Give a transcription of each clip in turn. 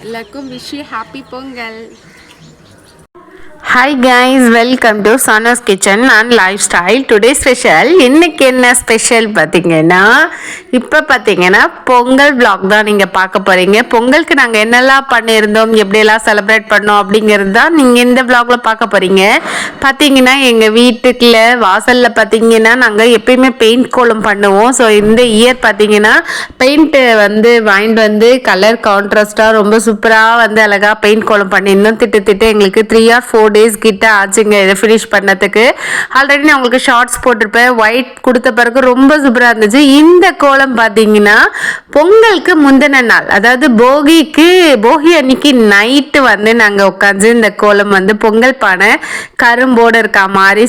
எல்லாருக்கும் wish happy Pongal hi guys welcome to Sanos kitchen and lifestyle today special இன்னைக்கு என்ன special பார்த்தீங்கன்னா இப்போ பார்த்தீங்கன்னா பொங்கல் vlog தான் நீங்கள் பார்க்க போகிறீங்க பொங்கலுக்கு நாங்கள் என்னெல்லாம் பண்ணியிருந்தோம் எப்படியெல்லாம் செலிப்ரேட் பண்ணோம் அப்படிங்கிறது தான் நீங்கள் இந்த vlogல பார்க்க போகிறீங்க பார்த்தீங்கன்னா எங்கள் வீட்டுக்குள்ள வாசலில் பார்த்தீங்கன்னா நாங்கள் எப்பயுமே பெயிண்ட் கோலம் பண்ணுவோம். ஸோ இந்த இயர் பார்த்தீங்கன்னா பெயிண்ட்டு வந்து வாங்கிட்டு வந்து கலர் கான்ட்ராஸ்டாக ரொம்ப சூப்பராக வந்து அழகாக பெயிண்ட் கோலம் பண்ணியிருந்தோம் திட்டு திட்டு எங்களுக்கு த்ரீ ஆர் ஃபோர் டேஸ் கிட்ட ஆச்சுங்க இதை ஃபினிஷ் பண்ணதுக்கு. ஆல்ரெடி நான் உங்களுக்கு ஷார்ட்ஸ் போட்டிருப்பேன் ஒயிட் கொடுத்த பிறகு ரொம்ப சூப்பராக இருந்துச்சு. இந்த கோலம் பார்த்தீங்கன்னா பொங்கலுக்கு முந்தின நாள் அதாவது போகிக்கு போகி அன்னைக்கு நைட்டு வந்து நாங்கள் உட்காந்து இந்த கோலம் வந்து பொங்கல் பானை கரும்போடு இருக்கா மாதிரி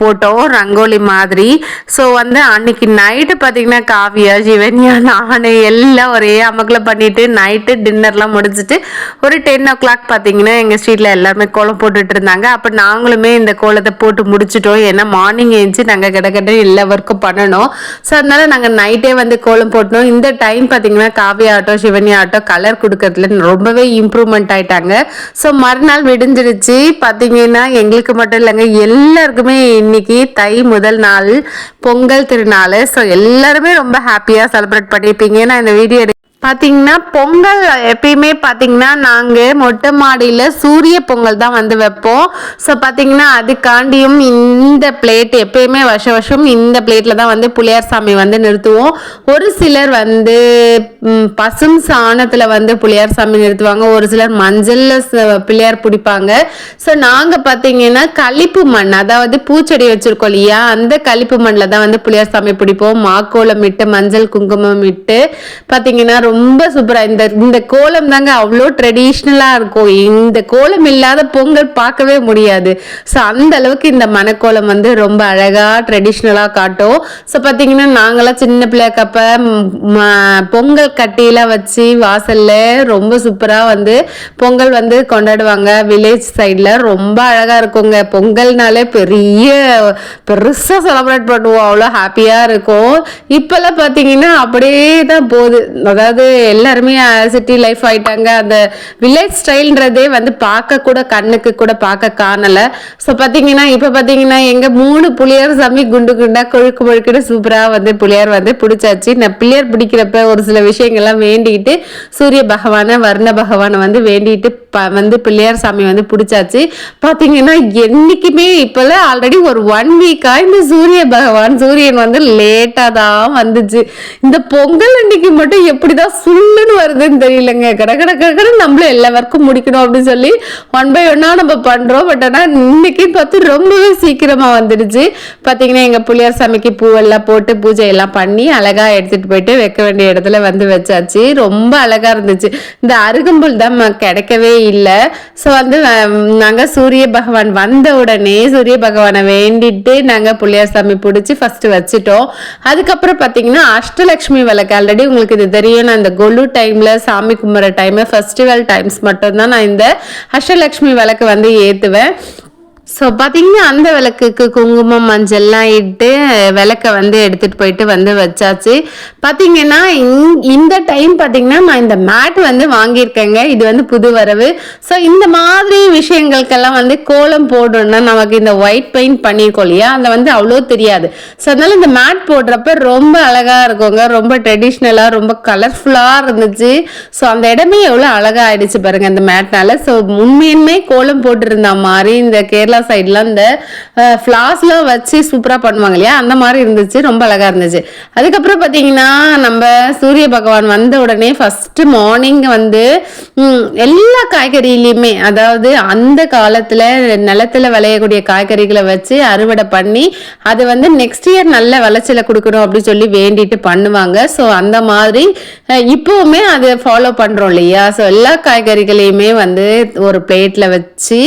போட்டோம் ரங்கோலி மாதிரி. ஸோ வந்து அன்னைக்கு நைட்டு பார்த்தீங்கன்னா காவியா சிவன்யா நானே எல்லாம் ஒரே அமக்கில் பண்ணிட்டு நைட்டு டின்னர்லாம் முடிஞ்சிட்டு ஒரு டென் ஓ கிளாக் பார்த்தீங்கன்னா எங்கள் ஸ்ட்ரீட்டில் எல்லாருமே கோலம் போட்டுட்டு இருந்தாங்க. அப்போ நாங்களுமே இந்த கோலத்தை போட்டு முடிச்சிட்டோம். ஏன்னா மார்னிங் எழுந்துச்சு நாங்கள் கிட்ட எல்லா ஒர்க்கும் பண்ணணும். ஸோ அதனால நாங்கள் நைட்டே வந்து கோலம் போட்டோம். இந்த டைம் பார்த்தீங்கன்னா காவி ஆட்டோ சிவனி ஆட்டோ கலர் கொடுக்கறதுல ரொம்பவே இம்ப்ரூவ்மெண்ட் ஆயிட்டாங்க. ஸோ மறுநாள் விடிஞ்சிருச்சு பார்த்தீங்கன்னா எங்களுக்கு மட்டும் இல்லைங்க எல்லாருக்குமே இன்னைக்கு தை முதல் நாள் பொங்கல் திருநாள். ஸோ எல்லாருமே ரொம்ப ஹாப்பியாக செலிப்ரேட் பண்ணியிருப்பீங்க. நான் இந்த வீடியோ பார்த்தீங்கன்னா பொங்கல் எப்பயுமே பார்த்தீங்கன்னா நாங்கள் மொட்டை மாடியில் சூரிய பொங்கல் தான் வந்து வைப்போம். ஸோ பார்த்தீங்கன்னா அதுக்காண்டியும் இந்த பிளேட் எப்பயுமே வருஷ வருஷம் இந்த பிளேட்டில் தான் வந்து புளியார் சாமி வந்து நிறுத்துவோம். ஒரு சிலர் வந்து பசும் சாணத்தில் வந்து புளியார் சாமி நிறுத்துவாங்க. ஒரு சிலர் மஞ்சளில் பிள்ளையார் பிடிப்பாங்க. ஸோ நாங்கள் பார்த்தீங்கன்னா களிப்பு மண் அதாவது பூச்செடி வச்சுருக்கோம் இல்லையா? அந்த களிப்பு மண்ணில் தான் வந்து புளியார் சாமி பிடிப்போம். மாக்கோளம் இட்டு மஞ்சள் குங்குமம் இட்டு பார்த்தீங்கன்னா ரொம்ப சூப்பராக இந்த இந்த கோலம் தாங்க அவ்வளோ ட்ரெடிஷ்னலாக இருக்கும். இந்த கோலம் இல்லாத பொங்கல் பார்க்கவே முடியாது. ஸோ அந்த அளவுக்கு இந்த மணக்கோலம் வந்து ரொம்ப அழகாக ட்ரெடிஷ்னலாக காட்டும். ஸோ பார்த்தீங்கன்னா நாங்களாம் சின்ன பிள்ளைக்கப்ப பொங்கல் கட்டியெல்லாம் வச்சு வாசல்ல ரொம்ப சூப்பராக வந்து பொங்கல் வந்து கொண்டாடுவாங்க. வில்லேஜ் சைடில் ரொம்ப அழகாக இருக்குங்க. பொங்கல்னாலே பெரிய பெருசாக செலிப்ரேட் பண்ணுவோம். அவ்வளோ ஹாப்பியாக இருக்கும். இப்போல்லாம் பார்த்தீங்கன்னா அப்படியே தான் போகுது. அதாவது எல்லாருமே சிட்டி லைஃப் ஆயிட்டாங்க. அந்த வில்லேஜ் ஸ்டைல்ன்றதே வந்து பார்க்க கூட கண்ணுக்கு கூட பார்க்க காணலை. ஸோ பார்த்தீங்கன்னா இப்போ பார்த்தீங்கன்னா எங்கள் மூணு புளியார் சாமி குண்டு குண்டா கொழுக்கு முழுக்குன்னு சூப்பராக வந்து புளியார் வந்து பிடிச்சாச்சு. நான் பிள்ளையார் பிடிக்கிறப்ப ஒரு சில விஷயங்கள்லாம் வேண்டிக்கிட்டு சூரிய பகவானை வர்ண பகவானை வந்து வேண்டிட்டு ப வந்து பிள்ளையார் சாமி வந்து பிடிச்சாச்சு. பார்த்தீங்கன்னா என்னைக்குமே இப்போல்லாம் ஆல்ரெடி ஒரு ஒன் வீக்காக இந்த சூரிய பகவான் சூரியன் வந்து லேட்டாக தான் வந்துச்சு. இந்த பொங்கல் அன்னைக்கு மட்டும் எப்படி தான் சுல்லுன்னு வருதுன்னு தெரியலங்க. கட கட நம்மளும் எல்லா ஒர்க்கும் முடிக்கணும் அப்படின்னு சொல்லி ஒன் பை ஒன்னாக நம்ம பண்ணுறோம் பட் ஆனால் இன்னைக்கு பார்த்து ரொம்பவே சீக்கிரமாக வந்துடுச்சு. பார்த்தீங்கன்னா எங்கள் புளியார் சாமிக்கு பூவெல்லாம் போட்டு பூஜை எல்லாம் பண்ணி அழகாக எடுத்துகிட்டு போயிட்டு வைக்க வேண்டிய இடத்துல வந்து வச்சாச்சு. ரொம்ப அழகாக இருந்துச்சு. இந்த அருகம்புல் தான் கிடைக்கவே இல்லை. ஸோ வந்து நாங்கள் சூரிய பகவான் வந்த உடனே சூரிய பகவானை வேண்டிட்டு நாங்கள் புளியார் சாமி பிடிச்சி ஃபஸ்ட்டு வச்சுட்டோம். அதுக்கப்புறம் பார்த்தீங்கன்னா அஷ்டலக்ஷ்மி விளக்கு. ஆல்ரெடி உங்களுக்கு இது தெரியும். நான் அந்த கொலு டைமில் சாமி கும்பிட்ற டைமு ஃபெஸ்டிவல் டைம்ஸ் மட்டும்தான் நான் இந்த அஷ்டலக்ஷ்மி விளக்கு வந்து ஏற்றுவேன் ஸோ பார்த்தீங்கன்னா அந்த விளக்குக்கு குங்குமம் மஞ்சள்லாம் இட்டு விளக்க வந்து எடுத்துகிட்டு போயிட்டு வந்து வச்சாச்சு. பார்த்தீங்கன்னா இந்- இந்த டைம் பார்த்தீங்கன்னா நான் இந்த மேட் வந்து வாங்கியிருக்கேங்க. இது வந்து புது வரவு. ஸோ இந்த மாதிரி விஷயங்களுக்கெல்லாம் வந்து கோலம் போடணும்னா நமக்கு இந்த ஒயிட் பெயிண்ட் பண்ணியிருக்கோம் இல்லையா? அந்த வந்து அவ்வளோ தெரியாது. ஸோ அதனால இந்த மேட் போடுறப்ப ரொம்ப அழகாக இருக்குங்க. ரொம்ப ட்ரெடிஷ்னலாக ரொம்ப கலர்ஃபுல்லாக இருந்துச்சு. ஸோ அந்த இடமே எவ்வளோ அழகாக ஆயிடுச்சு பாருங்க இந்த மேட்னால ஸோ உண்மையுமே கோலம் போட்டிருந்த மாதிரி இந்த கேரளா சைட்லாம் இந்த ஃப்ளாஸ்லாம் வச்சு சூப்பராக பண்ணுவாங்க இல்லையா? அந்த மாதிரி இருந்துச்சு ரொம்ப அழகாக இருந்துச்சு. அதுக்கப்புறம் பார்த்தீங்கன்னா நம்ம சூரிய பகவான் வந்த உடனே ஃபஸ்ட்டு மார்னிங் வந்து எல்லா காய்கறியிலையுமே அதாவது அந்த காலத்தில் நிலத்துல விளையக்கூடிய காய்கறிகளை வச்சு அறுவடை பண்ணி அது வந்து நெக்ஸ்ட் இயர் நல்ல விளைச்சலை கொடுக்கணும் அப்படின்னு சொல்லி வேண்டிட்டு பண்ணுவாங்க. ஸோ அந்த மாதிரி இப்போவுமே அதை ஃபாலோ பண்ணுறோம் இல்லையா? ஸோ எல்லா காய்கறிகளையுமே வந்து ஒரு பிளேட்டில் வச்சு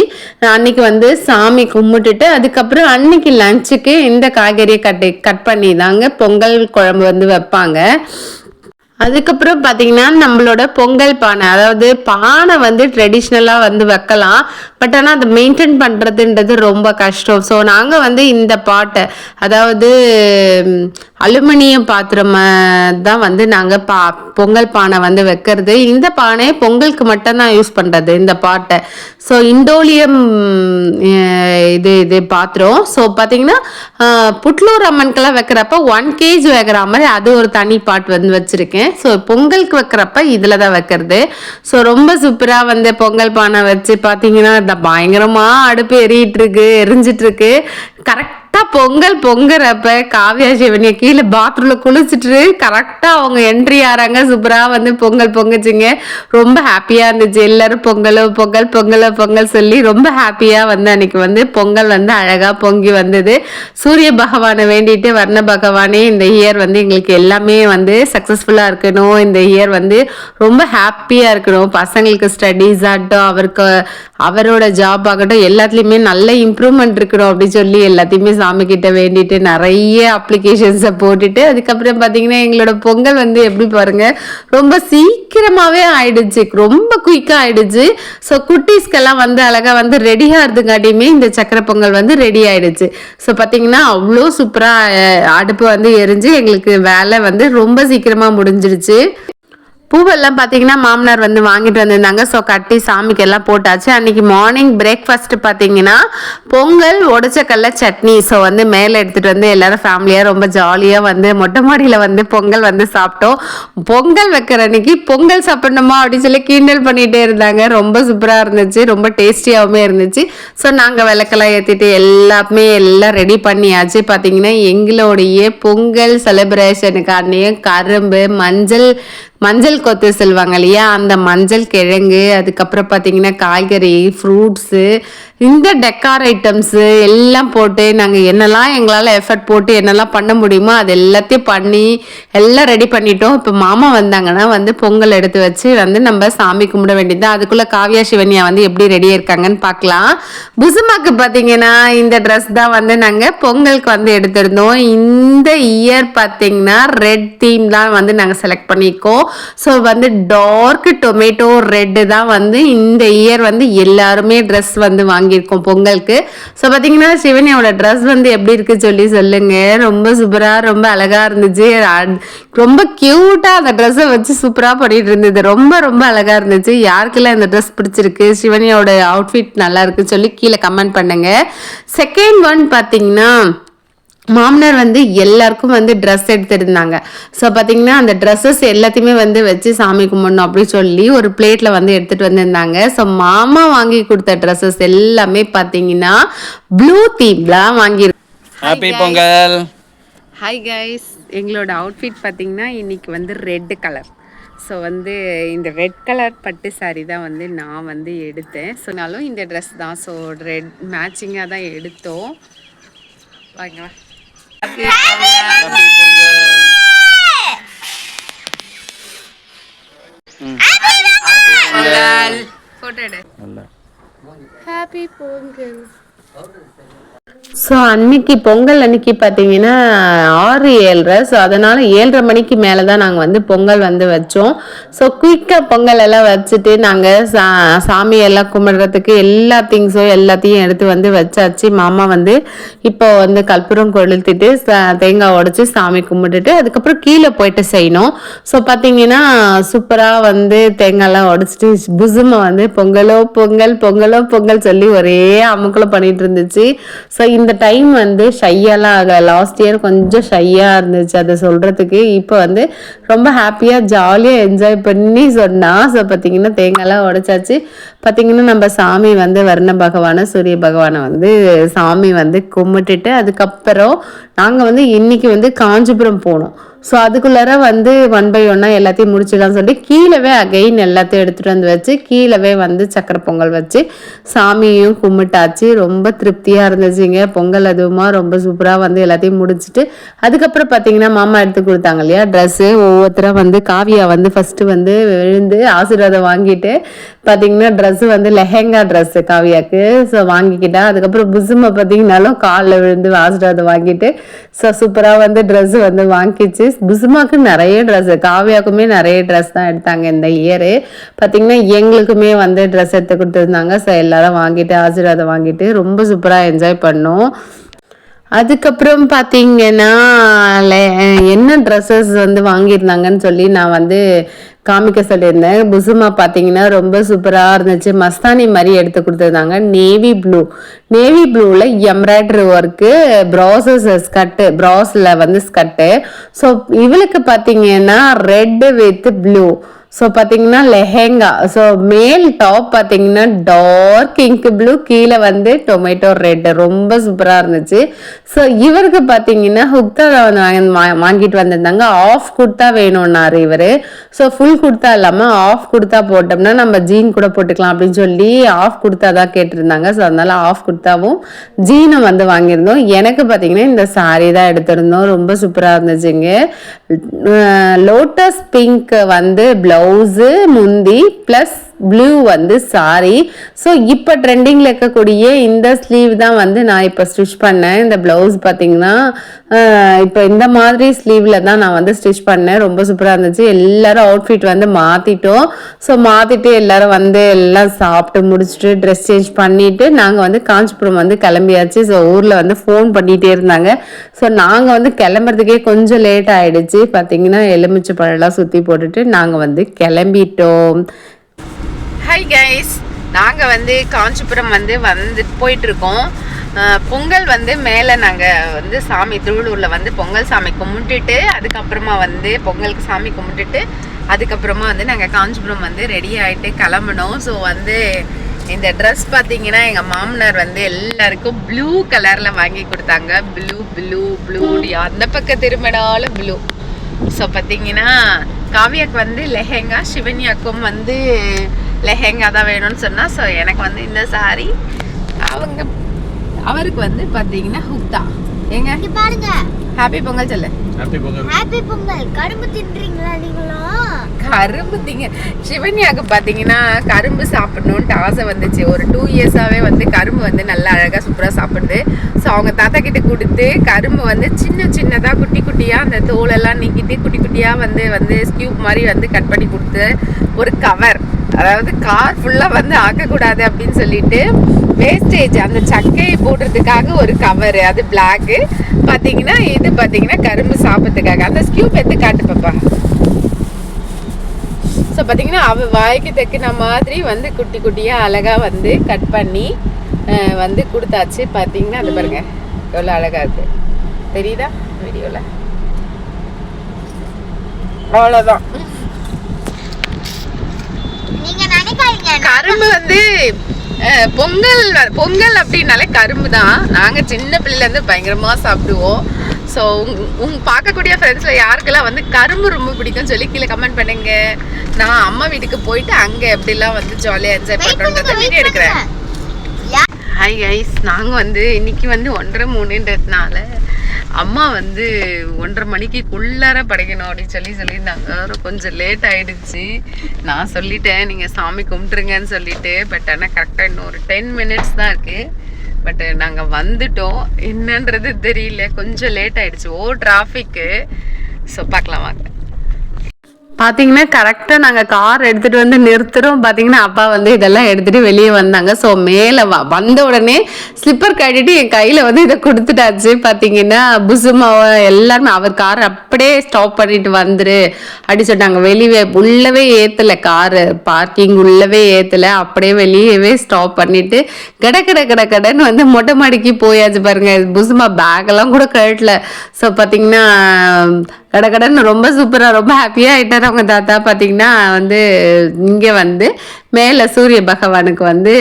அன்னைக்கு வந்து சாமி கும்பிட்டுட்டு அதுக்கப்புறம் அன்னைக்கு லஞ்சுக்கு இந்த காய்கறியை கட் கட் பண்ணி தாங்க பொங்கல் குழம்பு வந்து வைப்பாங்க. அதுக்கப்புறம் பார்த்தீங்கன்னா நம்மளோட பொங்கல் பானை அதாவது பானை வந்து ட்ரெடிஷ்னலாக வந்து வைக்கலாம். பட் ஆனால் அதை மெயின்டைன் பண்ணுறதுன்றது ரொம்ப கஷ்டம். ஸோ நாங்கள் வந்து இந்த பாட்டை அதாவது அலுமினியம் பாத்திரம் தான் வந்து நாங்கள் பா பொங்கல் பானை வந்து வைக்கிறது. இந்த பானை பொங்கலுக்கு மட்டும்தான் யூஸ் பண்ணுறது இந்த பாட்டை. ஸோ இண்டோலியம் இது இது பாத்திரம். ஸோ பார்த்தீங்கன்னா புட்லூர் அம்மனுக்கெல்லாம் வைக்கிறப்ப ஒன் கேஜி வைக்கிற மாதிரி அது ஒரு தனி பாட் வந்து வச்சுருக்கேன். ஸோ பொங்கலுக்கு வைக்கிறப்ப இதில் தான் வைக்கிறது. ஸோ ரொம்ப சூப்பராக வந்து பொங்கல் பானை வச்சு பார்த்தீங்கன்னா இந்த பயங்கரமாக அடுப்பு எரியிட்டு இருக்கு எரிஞ்சிட்டு இருக்கு. கரெக்டாக பொங்கல் பொங்குறப்ப காவியா சிவனிய கீழே பாத்ரூமில் குளிச்சுட்டு கரெக்டாக அவங்க என்ட்ரி ஆறாங்க. சூப்பராக வந்து பொங்கல் பொங்குச்சிங்க. ரொம்ப ஹாப்பியாக இருந்துச்சு. எல்லாரும் பொங்கலோ பொங்கல் பொங்கலோ பொங்கல் சொல்லி ரொம்ப ஹாப்பியாக வந்து அன்னைக்கு வந்து பொங்கல் வந்து அழகாக பொங்கி வந்தது. சூரிய பகவானை வேண்டிட்டு வர்ண பகவானே இந்த இயர் வந்து எங்களுக்கு எல்லாமே வந்து சக்ஸஸ்ஃபுல்லாக இருக்கணும். இந்த இயர் வந்து ரொம்ப ஹாப்பியாக இருக்கணும். பசங்களுக்கு ஸ்டடீஸ் ஆகட்டும் அவருக்கு அவரோட ஜாப் ஆகட்டும் எல்லாத்துலேயுமே நல்ல இம்ப்ரூவ்மெண்ட் இருக்கணும் அப்படின்னு சொல்லி எல்லாத்தையுமே சாமி கிட்ட வேண்டிட்டு நிறைய அப்ளிகேஷன்ஸை போட்டுட்டு அதுக்கப்புறம் பார்த்தீங்கன்னா எங்களோட பொங்கல் வந்து எப்படி பாருங்க ரொம்ப சீக்கிரமாகவே ஆயிடுச்சு. ரொம்ப குயிக்காக ஆயிடுச்சு. ஸோ குட்டீஸ்க்கெல்லாம் வந்து அழகாக வந்து ரெடி ஆகிறதுக்காட்டியுமே இந்த சக்கரை பொங்கல் வந்து ரெடி ஆயிடுச்சு. ஸோ பார்த்தீங்கன்னா அவ்வளோ சூப்பராக அடுப்பு வந்து எரிஞ்சு எங்களுக்கு வேலை வந்து ரொம்ப சீக்கிரமாக முடிஞ்சிருச்சு. பூவெல்லாம் பார்த்தீங்கன்னா மாமனார் வந்து வாங்கிட்டு வந்திருந்தாங்க. ஸோ கட்டி சாமிக்கு எல்லாம் போட்டாச்சு. அன்னைக்கு மார்னிங் பிரேக்ஃபாஸ்ட் பார்த்தீங்கன்னா பொங்கல் உடச்சக்கல்ல சட்னி. ஸோ வந்து மேலே எடுத்துகிட்டு வந்து எல்லாரும் ஃபேமிலியாக ரொம்ப ஜாலியாக வந்து மொட்டை மாடியில் வந்து பொங்கல் வந்து சாப்பிட்டோம். பொங்கல் வைக்கிற அன்னைக்கு பொங்கல் சாப்பிடணுமா அப்படின்னு சொல்லி கிண்டல் பண்ணிகிட்டே இருந்தாங்க. ரொம்ப சூப்பராக இருந்துச்சு. ரொம்ப டேஸ்டியாகவுமே இருந்துச்சு. ஸோ நாங்கள் விளக்கெல்லாம் ஏற்றிட்டு எல்லாமே எல்லாம் ரெடி பண்ணியாச்சு. பார்த்தீங்கன்னா எங்களுடைய பொங்கல் செலிப்ரேஷனுக்காண்டியே கரும்பு மஞ்சள் மஞ்சள் கொத்து சொல்லுவாங்க இல்லையா? அந்த மஞ்சள் கிழங்கு அதுக்கப்புறம் பார்த்தீங்கன்னா காய்கறி ஃப்ரூட்ஸு இந்த டெக்கார் ஐட்டம்ஸு எல்லாம் போட்டு நாங்கள் என்னெல்லாம் எங்களால் எஃபர்ட் போட்டு என்னெல்லாம் பண்ண முடியுமோ அது எல்லாத்தையும் பண்ணி எல்லாம் ரெடி பண்ணிட்டோம். இப்போ மாமா வந்தாங்கன்னா வந்து பொங்கல் எடுத்து வச்சு வந்து நம்ம சாமி கும்பிட வேண்டியது அதுக்குள்ளே காவியா சிவன்யா வந்து எப்படி ரெடியாக இருக்காங்கன்னு பார்க்கலாம் புசுமாக்கு பார்த்தீங்கன்னா இந்த ட்ரெஸ் தான் வந்து நாங்கள் பொங்கலுக்கு வந்து எடுத்திருந்தோம். இந்த இயர் பார்த்தீங்கன்னா ரெட் தீம் தான் வந்து நாங்கள் செலக்ட் பண்ணியிருக்கோம். ஸோ வந்து டார்க் டொமேட்டோ ரெட்டு தான் வந்து இந்த இயர் வந்து எல்லாருமே ட்ரெஸ் வந்து வாங்கியிருக்கோம் பொங்கலுக்கு. ஸோ பார்த்தீங்கன்னா சிவனியோட ட்ரெஸ் வந்து எப்படி இருக்கு சொல்லி சொல்லுங்க. ரொம்ப சூப்பராக ரொம்ப அழகாக இருந்துச்சு. ரொம்ப க்யூட்டாக அந்த ட்ரெஸ்ஸை வச்சு சூப்பராக பண்ணிட்டு இருந்தது. ரொம்ப ரொம்ப அழகாக இருந்துச்சு. யாருக்கெல்லாம் இந்த ட்ரெஸ் பிடிச்சிருக்கு? சிவனியோட அவுட்ஃபிட் நல்லா இருக்குன்னு சொல்லி கீழே கமெண்ட் பண்ணுங்க. செகண்ட் ஒன் பார்த்தீங்கன்னா மாமனார் வந்து எல்லாருக்கும் வந்து ட்ரெஸ் எடுத்திருந்தாங்க. ஸோ பார்த்தீங்கன்னா அந்த ட்ரெஸ்ஸஸ் எல்லாத்தையுமே வந்து வச்சு சாமி கும்பிடணும் அப்படின்னு சொல்லி ஒரு பிளேட்டில் வந்து எடுத்துகிட்டு வந்திருந்தாங்க. ஸோ மாமா வாங்கி கொடுத்த ட்ரெஸ்ஸஸ் எல்லாமே பார்த்தீங்கன்னா ப்ளூ தீம்லாம் வாங்கி ஹாப்பி பொங்கல். ஹாய் கைஸ் எங்களோட அவுட்ஃபிட் பார்த்தீங்கன்னா இன்னைக்கு வந்து ரெட் கலர் ஸோ வந்து இந்த ரெட் கலர் பட்டு saree தான் வந்து நான் வந்து எடுத்தேன். சொன்னாலும் இந்த ட்ரெஸ் தான். ஸோ ரெட் மேட்சிங்காக தான் எடுத்தோம். வாங்க. ஃபோட்டோ எடு நல்லா ஹாப்பி பொங்கல் ஸோ அன்னைக்கு பொங்கல் அன்னைக்கு பார்த்தீங்கன்னா ஆறு ஏழரை. ஸோ அதனால ஏழரை மணிக்கு மேலே தான் நாங்கள் வந்து பொங்கல் வந்து வச்சோம். ஸோ குயிக்காக பொங்கல் எல்லாம் வச்சுட்டு நாங்கள் சா சாமியெல்லாம் கும்பிடுறதுக்கு எல்லா திங்ஸும் எல்லாத்தையும் எடுத்து வந்து வச்சாச்சு. மாமா வந்து இப்போ வந்து கற்பூரம் கொளுத்திட்டு தேங்காய் உடைச்சி சாமி கும்பிட்டுட்டு அதுக்கப்புறம் கீழே போயிட்டு செய்யணும். ஸோ பார்த்தீங்கன்னா சூப்பராக வந்து தேங்காய்லாம் உடைச்சிட்டு புசுமை வந்து பொங்கலோ பொங்கல் பொங்கலோ பொங்கல் சொல்லி ஒரே அமுக்கலம் பண்ணிட்டு இருந்துச்சு. ஸோ இந்த இந்த டைம் வந்து ஷையெல்லாம் ஆகல. லாஸ்ட் இயர் கொஞ்சம் ஷையாக இருந்துச்சு. அதை சொல்கிறதுக்கு இப்போ வந்து ரொம்ப ஹாப்பியாக ஜாலியாக என்ஜாய் பண்ணி சொன்னா ஸோ பார்த்தீங்கன்னா தேங்காய்லாம் உடைச்சாச்சு. பார்த்தீங்கன்னா நம்ம சாமி வந்து வர்ண பகவானை சூரிய பகவானை வந்து சாமி வந்து கும்பிட்டுட்டு அதுக்கப்புறம் நாங்கள் வந்து இன்னைக்கு வந்து காஞ்சிபுரம் போனோம். ஸோ அதுக்குள்ளார வந்து ஒன் பை ஒன்னாக எல்லாத்தையும் முடிச்சிடலாம்னு சொல்லி கீழவே அகைன் எல்லாத்தையும் எடுத்துகிட்டு வந்து வச்சு கீழவே வந்து சக்கரை பொங்கல் வச்சு சாமியும் கும்பிட்டாச்சு. ரொம்ப திருப்தியாக இருந்துச்சுங்க. பொங்கல் அதுவுமா ரொம்ப சூப்பராக வந்து எல்லாத்தையும் முடிச்சிட்டு அதுக்கப்புறம் பார்த்தீங்கன்னா மாமா எடுத்து கொடுத்தாங்க இல்லையா ட்ரெஸ்ஸு ஒவ்வொருத்தராக வந்து காவியா வந்து ஃபஸ்ட்டு வந்து விழுந்து ஆசீர்வாதம் வாங்கிட்டு பார்த்தீங்கன்னா ட்ரெஸ்ஸு வந்து லெஹெங்கா ட்ரெஸ்ஸு காவியாக்கு. ஸோ வாங்கிக்கிட்டா அதுக்கப்புறம் புசுமை பார்த்தீங்கன்னாலும் காலில் விழுந்து ஆசீர்வாதம் வாங்கிட்டு ஸோ சூப்பராக வந்து ட்ரெஸ்ஸு வந்து வாங்கிச்சு. குசுமாக்கு நிறைய ட்ரெஸ் காவியாக்குமே நிறைய ட்ரெஸ் தான் எடுத்தாங்க இந்த இயரு பார்த்தீங்கன்னா எங்களுக்குமே வந்து ட்ரெஸ் எடுத்து கொடுத்துருந்தாங்க. ஸோ எல்லாரும் வாங்கிட்டு ஆசீர்வாதம் வாங்கிட்டு ரொம்ப சூப்பராக என்ஜாய் பண்ணோம். அதுக்கப்புறம் பார்த்தீங்கன்னா லே- என்ன ட்ரெஸ்ஸஸ் வந்து வாங்கியிருந்தாங்கன்னு சொல்லி நான் வந்து காமிக்க சொல்லியிருந்தேன். புசுமா பார்த்தீங்கன்னா ரொம்ப சூப்பராக இருந்துச்சு. மஸ்தானி மாதிரி எடுத்து கொடுத்துருந்தாங்க. நேவி ப்ளூ நேவி ப்ளூவில் எம்ப்ராய்டரி ஒர்க்கு ப்ராசஸ் ஸ்கட்டு ப்ராஸில் வந்து ஸ்கட்டு ஸோ இவளுக்கு பார்த்தீங்கன்னா ரெட்டு வித் ப்ளூ ஸோ பார்த்தீங்கன்னா லெஹெங்கா. ஸோ மேல் டாப் பார்த்தீங்கன்னா டார்க் இங்க் ப்ளூ கீழே வந்து டொமேட்டோ ரெட் ரொம்ப சூப்பராக இருந்துச்சு. ஸோ இவருக்கு பார்த்தீங்கன்னா ஹுக்தா வாங்கி- வாங்கிட்டு வந்திருந்தாங்க. ஆஃப் குர்த்தா வேணும்னாரு இவர். ஸோ ஃபுல் கொடுத்தா இல்லாமல் ஆஃப் கொடுத்தா போட்டோம்னா நம்ம ஜீன் கூட போட்டுக்கலாம் அப்படின்னு சொல்லி ஆஃப் கொடுத்தாதான் தான் கேட்டிருந்தாங்க. ஸோ அதனால ஆஃப் கொடுத்தாவும் ஜீனும் வந்து வாங்கியிருந்தோம். எனக்கு பார்த்தீங்கன்னா இந்த சாரீ தான் எடுத்திருந்தோம். ரொம்ப சூப்பராக இருந்துச்சுங்க. லோட்டஸ் பிங்க் வந்து ப்ளவுஸு முந்தி ப்ளஸ் ப்ளூ வந்து சாரி ஸோ இப்போ ட்ரெண்டிங்கில் இருக்கக்கூடிய இந்த ஸ்லீவ் தான் வந்து நான் இப்போ ஸ்டிச் பண்ணேன். இந்த ப்ளவுஸ் பார்த்தீங்கன்னா இப்போ இந்த மாதிரி ஸ்லீவில் தான் நான் வந்து ஸ்டிச் பண்ணேன். ரொம்ப சூப்பராக இருந்துச்சு. எல்லாரும் அவுட்ஃபிட் வந்து மாற்றிட்டோம் ஸோ மாற்றிட்டு எல்லாரும் வந்து எல்லாம் சாப்பிட்டு முடிச்சுட்டு ட்ரெஸ் சேஞ்ச் பண்ணிட்டு நாங்கள் வந்து காஞ்சிபுரம் வந்து கிளம்பியாச்சு. ஸோ ஊரில் வந்து ஃபோன் பண்ணிகிட்டே இருந்தாங்க. ஸோ நாங்கள் வந்து கிளம்புறதுக்கே கொஞ்சம் லேட் ஆகிடுச்சு பார்த்தீங்கன்னா எலுமிச்சை பழம்லாம் சுற்றி போட்டுட்டு நாங்கள் வந்து கிளம்பிட்டோம். ஹாய் கைஸ் நாங்கள் வந்து காஞ்சிபுரம் வந்து வந்து போயிட்டுருக்கோம். பொங்கல் வந்து மேலே நாங்கள் வந்து சாமி திருவள்ளூரில் வந்து பொங்கல் சாமி கும்பிட்டுட்டு அதுக்கப்புறமா வந்து பொங்கலுக்கு சாமி கும்பிட்டுட்டு அதுக்கப்புறமா வந்து நாங்கள் காஞ்சிபுரம் வந்து ரெடி ஆகிட்டு கிளம்புனோம். ஸோ வந்து இந்த ட்ரெஸ் பார்த்தீங்கன்னா எங்கள் மாமனார் வந்து எல்லாருக்கும் ப்ளூ கலரில் வாங்கி கொடுத்தாங்க. ப்ளூ ப்ளூ ப்ளூ அந்த பக்கம் திரும்பினாலும் ப்ளூ ஸோ பார்த்தீங்கன்னா காவியாக்கு வந்து லெஹெங்கா சிவன்யாக்கும் வந்து லெஹெங்கா தான் வேணும்னு சொன்னா ஸோ எனக்கு வந்து இந்த சாரி அவங்க அவருக்கு வந்து பார்த்தீங்கன்னா ஹுக்தா ஏங்க? பாருங்க. ஹாப்பி பொங்கல் சொல்லு. ஹாப்பி பொங்கல். கரும்பு தின்றீங்களா நீங்களும் கரும்பு திங்க சிவன்யாக்கு பார்த்தீங்கன்னா கரும்பு சாப்பிடணுன்ட்டு ஆசை வந்துச்சு. ஒரு டூ இயர்ஸாகவே வந்து கரும்பு வந்து நல்லா அழகாக சூப்பராக சாப்பிடுது. ஸோ அவங்க தாத்தா கிட்ட கொடுத்து கரும்பு வந்து சின்ன சின்னதாக குட்டி குட்டியாக அந்த தோலெல்லாம் நீக்கிட்டு குட்டி குட்டியாக வந்து வந்து ஸ்கியூப் மாதிரி வந்து கட் பண்ணி கொடுத்து ஒரு கவர் அதாவது கார் ஃபுல்லாக வந்து ஆக்கக்கூடாது அப்படின்னு சொல்லிட்டு வேஸ்டேஜ் அந்த சக்கையை போடுறதுக்காக ஒரு கவரு அது பிளாக்கு பார்த்தீங்கன்னா இது பார்த்தீங்கன்னா கரும்பு சாப்பிட்றதுக்காக. அந்த ஸ்கியூப் எடுத்து காட்டு பாப்பா. ஸோ பார்த்தீங்கன்னா அவள் வாய்க்கு தைக்கின மாதிரி வந்து குட்டி குட்டியாக அழகாக வந்து கட் பண்ணி வந்து கொடுத்தாச்சு. பார்த்தீங்கன்னா அது பாருங்க எவ்வளோ அழகாக இருக்குது தெரியுதா? வீடியோவில் அவ்வளோதான் கரும்பு வந்து பொங்கல் பொங்கல் அப்படின்னாலே கரும்பு தான் நாங்கள் சின்ன பிள்ளைலேருந்து பயங்கரமாக சாப்பிடுவோம். ஸோ உங்க பார்க்கக்கூடிய ஃப்ரெண்ட்ஸில் யாருக்கெல்லாம் வந்து கரும்பு ரொம்ப பிடிக்கும்னு சொல்லி கீழே கமெண்ட் பண்ணுங்க. நான் அம்மா வீட்டுக்கு போயிட்டு அங்கே எப்படிலாம் வந்து ஜாலியாக என்ஜாய் பண்ணுறோன்றத வீடியோ எடுக்கிறேன். ஹாய் கைஸ் நாங்கள் வந்து இன்னைக்கு வந்து ஒன்றரை மூணுன்றதுனால அம்மா வந்து ஒன்றரை மணிக்கு குள்ளார படைக்கணும் அப்படின்னு சொல்லி சொல்லியிருந்தாங்க. அப்புறம் கொஞ்சம் லேட் ஆயிடுச்சு. நான் சொல்லிட்டேன் நீங்கள் சாமி கும்பிட்டுருங்கன்னு சொல்லிட்டு பட் ஆனால் கரெக்டாக இன்னும் ஒரு டென் மினிட்ஸ் தான் இருக்குது பட்டு நாங்கள் வந்துட்டோம். என்னன்றது தெரியல. கொஞ்சம் லேட் ஆகிடுச்சு ஓ டிராஃபிக்கு ஸோ பார்க்கலாம் வாங்க. பார்த்தீங்கன்னா கரெக்டாக நாங்கள் கார் எடுத்துகிட்டு வந்து நிறுத்துகிறோம் பார்த்தீங்கன்னா அப்பா வந்து இதெல்லாம் எடுத்துகிட்டு வெளியே வந்தாங்க. ஸோ மேலே வ வந்த உடனே ஸ்லிப்பர் கட்டிட்டு என் கையில் வந்து இதை கொடுத்துட்டாச்சு. பார்த்தீங்கன்னா புசுமாவை எல்லாருமே அவர் கார் அப்படியே ஸ்டாப் பண்ணிட்டு வந்துரு அப்படி சொன்னாங்க வெளியே உள்ளவே ஏற்றலை காரு பார்க்கிங் உள்ளவே ஏற்றலை அப்படியே வெளியவே ஸ்டாப் பண்ணிட்டு கட கட கட கடன்னு வந்து மொட்டை மாடிக்கு போயாச்சு பாருங்க. புசுமா பேக்கெல்லாம் கூட கழட்டல. ஸோ பார்த்தீங்கன்னா கடகடன்னு ரொம்ப சூப்பராக ரொம்ப ஹாப்பியாக ஆகிட்டார் அவங்க தாத்தா பார்த்தீங்கன்னா வந்து இங்கே வந்து மேலே சூரிய பகவானுக்கு வந்து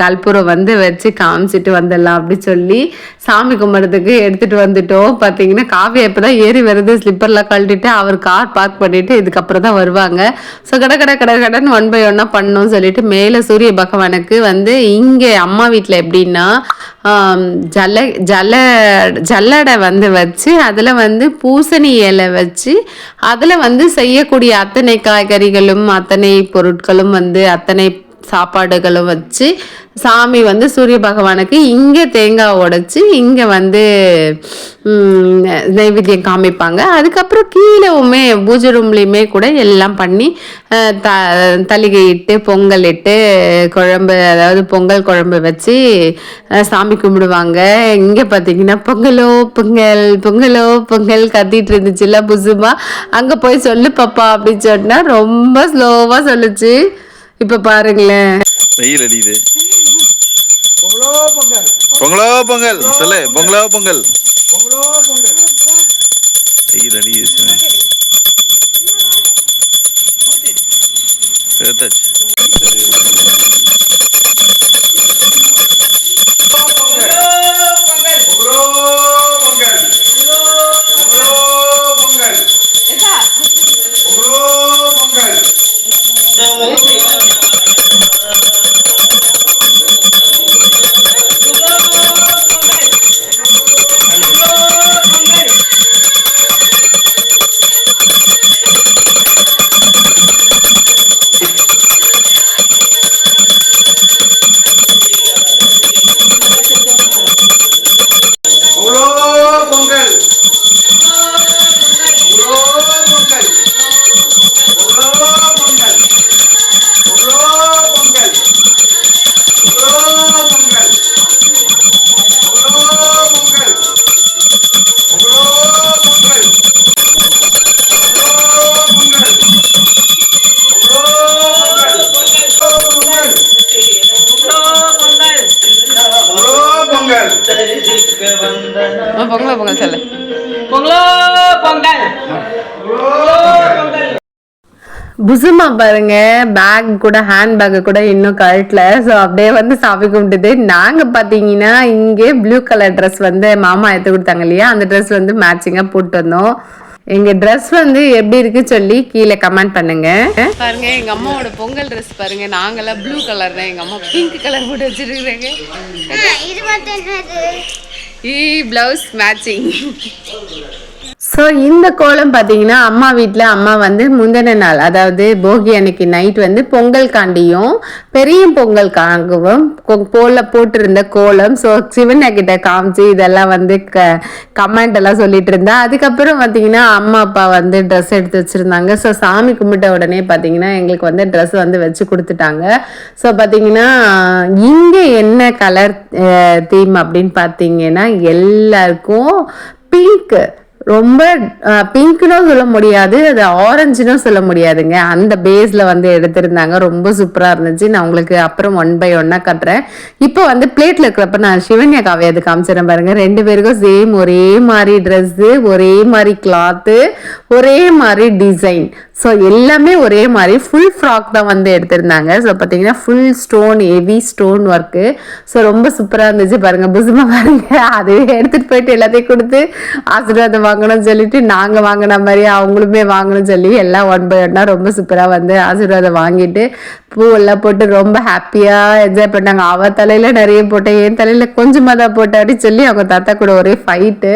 கல்பூரம் வந்து வச்சு காமிச்சிட்டு வந்துடலாம் அப்படி சொல்லி சாமி கும்பிட்றதுக்கு எடுத்துகிட்டு வந்துட்டோம். பார்த்தீங்கன்னா காவியா இப்போ தான் ஏறி வருது. ஸ்லிப்பர்லாம் கழட்டிட்டு அவர் கார் பார்க் பண்ணிவிட்டு இதுக்கப்புறம் தான் வருவாங்க. ஸோ கடை கடை கடை கடன் ஒன் பை ஒன்னாக பண்ணோம்னு சொல்லிட்டு மேலே சூரிய பகவானுக்கு வந்து இங்கே அம்மா வீட்டில் எப்படின்னா ஜல ஜல ஜல்லடை வந்து வச்சு அதில் வந்து பூசணி இலை வச்சு அதில் வந்து செய்யக்கூடிய அத்தனை காய்கறிகளும் அத்தனை பொருட்களும் வந்து அத்தனை சாப்பாடுகளும் வச்சு சாமி வந்து சூரிய பகவானுக்கு இங்கே தேங்காய் உடைச்சி இங்கே வந்து நைவேத்தியம் காமிப்பாங்க. அதுக்கப்புறம் கீழேவுமே பூஜை ரூம்லேயுமே கூட எல்லாம் பண்ணி த தலிகை இட்டு பொங்கல் இட்டு குழம்பு அதாவது பொங்கல் குழம்பு வச்சு சாமி கும்பிடுவாங்க. இங்கே பார்த்தீங்கன்னா பொங்கலோ பொங்கல் பொங்கலோ பொங்கல் கத்திட்டு இருந்துச்சுல புசுமா. அங்கே போய் சொல்லு பாப்பா அப்படின்னு சொன்னால் ரொம்ப ஸ்லோவாக சொல்லுச்சு. இப்போ பாருங்களேன். வெயில் அடியுது பொங்கலோ பொங்கல். சொல்லு பொங்கலோ பொங்கல். வெயில் அடியுது சிவனே. எடுத்தாச்சு. பொங்கலோ. புசுமா பாருங்க. பேக் கூட ஹேண்ட் பேக் கூட இன்னும் கழட்டல. ஸோ அப்படியே வந்து சாமி கும்பிட்டுது. நாங்க பாத்தீங்கன்னா இங்கே ப்ளூ கலர் ட்ரெஸ் வந்து மாமா எடுத்து கொடுத்தாங்க இல்லையா? அந்த ட்ரெஸ் வந்து மேட்சிங்கா போட்டு வந்தோம். எங்க ட்ரெஸ் வந்து எப்படி இருக்கு சொல்லி கீழே கமெண்ட் பண்ணுங்க. பாருங்க எங்க அம்மாவோட பொங்கல் ட்ரெஸ் பாருங்க. நாங்கெல்லாம் ப்ளூ கலர் தான். எங்க அம்மா பிங்க் கலர் போட்டு வச்சிருக்காங்க. இது மட்டும் என்னது? ஈ பிளவுஸ் மேட்சிங் ஸோ இந்த கோலம் பார்த்தீங்கன்னா அம்மா வீட்டில் அம்மா வந்து முந்தின நாள் அதாவது போகி அன்னைக்கு நைட் வந்து பொங்கல் காண்டியும் பெரிய பொங்கல் காங்கவும் போல போட்டிருந்த கோலம். ஸோ சிவன்யா கிட்ட காமிச்சு இதெல்லாம் வந்து க கமெண்ட் எல்லாம் சொல்லிட்டு இருந்தா அதுக்கப்புறம் பார்த்தீங்கன்னா அம்மா அப்பா வந்து ட்ரெஸ் எடுத்து வச்சுருந்தாங்க. ஸோ சாமி கும்பிட்ட உடனே பார்த்தீங்கன்னா எங்களுக்கு வந்து ட்ரெஸ் வந்து வச்சு கொடுத்துட்டாங்க. ஸோ பார்த்தீங்கன்னா இங்கே என்ன கலர் தீம் அப்படின்னு பார்த்தீங்கன்னா எல்லாருக்கும் பிங்க் ரொம்ப பிங்க்னும் சொல்ல முடியாது அது ஆரஞ்சுனும் சொல்ல முடியாதுங்க. அந்த பேஸில் வந்து எடுத்திருந்தாங்க. ரொம்ப சூப்பராக இருந்துச்சு. நான் உங்களுக்கு அப்புறம் ஒன் பை ஒன்னாக கட்டுறேன். இப்போ வந்து பிளேட்டில் இருக்கிறப்ப நான் சிவன்யா காவியாது காமிச்சிடறேன் பாருங்க. ரெண்டு பேருக்கும் சேம் ஒரே மாதிரி ட்ரெஸ்ஸு ஒரே மாதிரி கிளாத்து ஒரே மாதிரி டிசைன் ஸோ எல்லாமே ஒரே மாதிரி ஃபுல் ஃப்ராக் தான் வந்து எடுத்திருந்தாங்க. ஸோ பார்த்தீங்கன்னா full stone heavy stone work so ரொம்ப சூப்பராக இருந்துச்சு. பாருங்கள் புசுமா பாருங்க. அதுவே எடுத்துகிட்டு போயிட்டு எல்லாத்தையும் கொடுத்து ஆசீர்வாதம் வாங்கணும்னு சொல்லிட்டு நாங்கள் வாங்கின மாதிரி அவங்களுமே வாங்கணும்னு சொல்லி எல்லாம் ஒன் பை ஒன்னாக ரொம்ப சூப்பராக வந்து ஆசீர்வாதம் வாங்கிட்டு பூவெல்லாம் போட்டு ரொம்ப ஹாப்பியாக என்ஜாய் பண்ணாங்க. அவ தலையில் நிறைய போட்டேன் என் தலையில் கொஞ்சமாக தான் போட்டேன் அப்படின்னு சொல்லி அவங்க தாத்தா கூட ஒரே ஃபைட்டு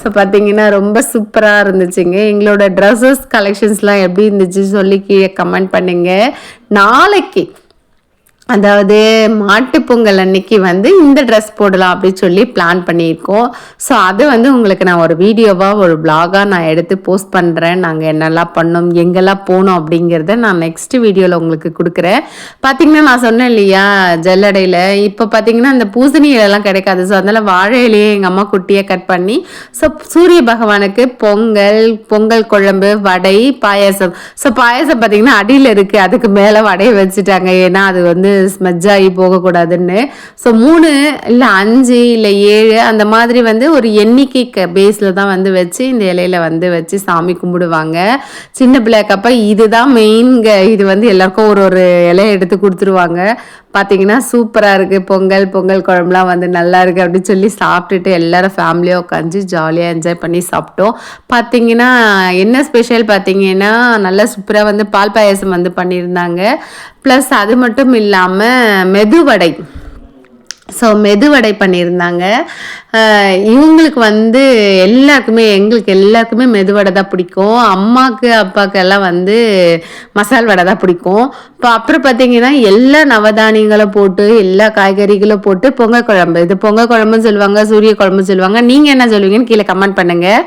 ஸோ பார்த்தீங்கன்னா ரொம்ப சூப்பராக இருந்துச்சுங்க. எங்களோட ட்ரெஸ்ஸஸ் கலெக்ஷன்ஸ்லாம் எப்படி இருந்துச்சு சொல்லி கீழே கமெண்ட் பண்ணுங்க. நாளைக்கு அதாவது மாட்டுப்பொங்கல் அன்னைக்கு வந்து இந்த ட்ரெஸ் போடலாம் அப்படின்னு சொல்லி பிளான் பண்ணியிருக்கோம். ஸோ அது வந்து உங்களுக்கு நான் ஒரு வீடியோவாக ஒரு பிளாகாக நான் எடுத்து போஸ்ட் பண்ணுறேன் நாங்கள் என்னெல்லாம் பண்ணோம் எங்கெல்லாம் போனோம் அப்படிங்கிறத நான் நெக்ஸ்ட் வீடியோவில் உங்களுக்கு கொடுக்குறேன். பார்த்தீங்கன்னா நான் சொன்னேன் இல்லையா ஜல்லடையில் இப்போ பார்த்தீங்கன்னா அந்த பூசணி இலைலாம் கிடைக்காது. ஸோ அதனால் வாழை இலையை எங்கள் அம்மா குட்டியாக கட் பண்ணி ஸோ சூரிய பகவானுக்கு பொங்கல் பொங்கல் குழம்பு வடை பாயாசம். ஸோ பாயாசம் பார்த்தீங்கன்னா அடியில் இருக்குது அதுக்கு மேலே வடையை வச்சுட்டாங்க. ஏன்னா அது வந்து ஸ்மெஜ்ஜாகி போகக்கூடாதுன்னு. ஸோ மூணு இல்லை அஞ்சு இல்லை ஏழு அந்த மாதிரி வந்து ஒரு எண்ணிக்கை க பேஸில் தான் வந்து வச்சு இந்த இலையில வந்து வச்சு சாமி கும்பிடுவாங்க. சின்ன பிள்ளைக்கப்ப இதுதான் மெயின்ங்க இது வந்து எல்லாருக்கும் ஒரு ஒரு இலையை எடுத்து கொடுத்துருவாங்க. பார்த்தீங்கன்னா சூப்பராக இருக்குது பொங்கல் பொங்கல் குழம்புலாம் வந்து நல்லா இருக்குது அப்படின்னு சொல்லி சாப்பிட்டுட்டு எல்லாரும் ஃபேமிலியாக உட்காந்து ஜாலியாக என்ஜாய் பண்ணி சாப்பிட்டோம். பார்த்தீங்கன்னா என்ன ஸ்பெஷல் பார்த்தீங்கன்னா நல்லா சூப்பராக வந்து பால் பாயாசம் வந்து பண்ணியிருந்தாங்க. ப்ளஸ் அது மட்டும் இல்லாமல் மெதுவடை. ஸோ மெதுவடை பண்ணியிருந்தாங்க. இவங்களுக்கு வந்து எல்லாருக்குமே எங்களுக்கு எல்லாருக்குமே மெதுவடை தான் பிடிக்கும். அம்மாவுக்கு அப்பாவுக்கு எல்லாம் வந்து மசால் வடை தான் பிடிக்கும். இப்போ அப்புறம் பார்த்தீங்கன்னா எல்லா நவதானியங்களும் போட்டு எல்லா காய்கறிகளும் போட்டு பொங்கல் குழம்பு. இது பொங்கல் குழம்புன்னு சொல்லுவாங்க சூரிய குழம்புன்னு சொல்லுவாங்க. நீங்கள் என்ன சொல்லுவீங்கன்னு கீழே கமெண்ட் பண்ணுங்கள்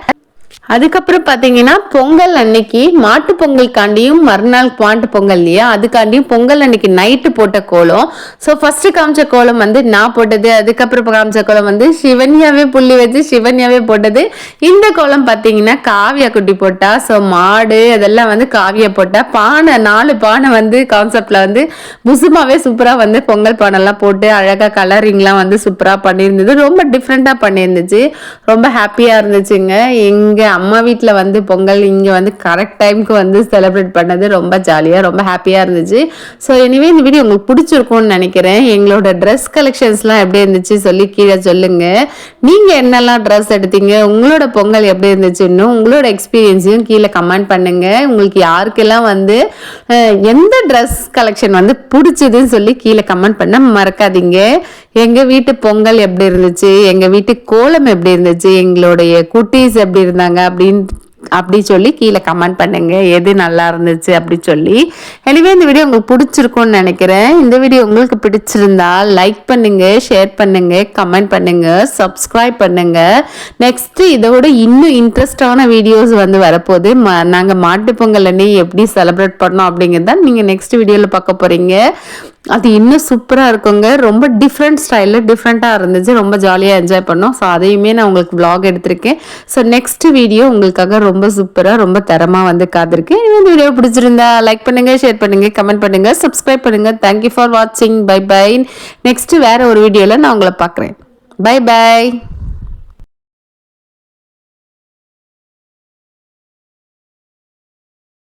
அதுக்கப்புறம் பார்த்தீங்கன்னா பொங்கல் அன்னைக்கு மாட்டு பொங்கலுக்காண்டியும் மறுநாள் மாட்டு பொங்கல் இல்லையா? அதுக்காண்டியும் பொங்கல் அன்னைக்கு நைட்டு போட்ட கோலம். ஸோ ஃபர்ஸ்ட் காமிச்ச கோலம் வந்து நான் போட்டது. அதுக்கப்புறம் காமிச்ச கோலம் வந்து சிவன்யாவே புள்ளி வச்சு சிவன்யாவே போட்டது. இந்த கோலம் பார்த்தீங்கன்னா காவியா குட்டி போட்டா ஸோ மாடு அதெல்லாம் வந்து காவியா போட்டா பானை நாலு பானை வந்து கான்செப்டில் வந்து முசுமாவே சூப்பராக வந்து பொங்கல் பானைலாம் போட்டு அழகாக கலரிங்லாம் வந்து சூப்பராக பண்ணியிருந்தது. ரொம்ப டிஃப்ரெண்ட்டாக பண்ணியிருந்துச்சு. ரொம்ப ஹாப்பியாக இருந்துச்சுங்க. எங்கள் அம்மா வீட்டில் வந்து பொங்கல் இங்கே வந்து கரெக்ட் டைமுக்கு வந்து செலிப்ரேட் பண்ணது ரொம்ப ஜாலியாக ரொம்ப ஹாப்பியாக இருந்துச்சு. ஸோ எனிவே இந்த வீடியோ உங்களுக்கு பிடிச்சிருக்கும்னு நினைக்கிறேன். எங்களோட ட்ரெஸ் கலெக்ஷன்ஸ்லாம் எப்படி இருந்துச்சு சொல்லி கீழே சொல்லுங்கள் நீங்கள் என்னெல்லாம் ட்ரெஸ் எடுத்தீங்க? உங்களோட பொங்கல் எப்படி இருந்துச்சுன்னு உங்களோட எக்ஸ்பீரியன்ஸையும் கீழே கமெண்ட் பண்ணுங்கள் உங்களுக்கு யாருக்கெல்லாம் வந்து எந்த ட்ரெஸ் கலெக்ஷன் வந்து பிடிச்சதுன்னு சொல்லி கீழே கமெண்ட் பண்ண மறக்காதீங்க. எங்கள் வீட்டு பொங்கல் எப்படி இருந்துச்சு? எங்கள் வீட்டு கோலம் எப்படி இருந்துச்சு? எங்களுடைய குட்டீஸ் எப்படி இருந்தாங்க? அப்படின்னு அப்படி சொல்லி கீழே கமெண்ட் பண்ணுங்கள் எது நல்லா இருந்துச்சு அப்படி சொல்லி. எனவே இந்த வீடியோ உங்களுக்கு பிடிச்சிருக்கும்னு நினைக்கிறேன். இந்த வீடியோ உங்களுக்கு பிடிச்சிருந்தா லைக் பண்ணுங்கள் ஷேர் பண்ணுங்கள் கமெண்ட் பண்ணுங்கள் சப்ஸ்கிரைப் பண்ணுங்கள் நெக்ஸ்ட்டு இதோட இன்னும் இன்ட்ரெஸ்டான வீடியோஸ் வந்து வரப்போகுது. ம நாங்கள் மாட்டு பொங்கல் அன்னைக்கு எப்படி செலிப்ரேட் பண்ணோம் அப்படிங்கிறத நீங்கள் நெக்ஸ்ட் வீடியோவில் பார்க்க போகிறீங்க அது இன்னும் சூப்பராக இருக்குங்க. ரொம்ப டிஃப்ரெண்ட் ஸ்டைலில் டிஃப்ரெண்ட்டாக இருந்துச்சு. ரொம்ப ஜாலியாக என்ஜாய் பண்ணோம். ஸோ அதையுமே நான் உங்களுக்கு விளாக் எடுத்திருக்கேன். ஸோ நெக்ஸ்ட் வீடியோ உங்களுக்காக ரொம்ப சூப்பராக ரொம்ப தரமாக வந்து காத்திருக்கேன். இந்த வீடியோ பிடிச்சிருந்தா லைக் பண்ணுங்கள் ஷேர் பண்ணுங்கள் கமெண்ட் பண்ணுங்கள் சப்ஸ்கிரைப் பண்ணுங்கள் தேங்க்யூ ஃபார் வாட்சிங் பை பை நெக்ஸ்ட்டு வேறு ஒரு வீடியோவில் நான் உங்களை பார்க்குறேன். By by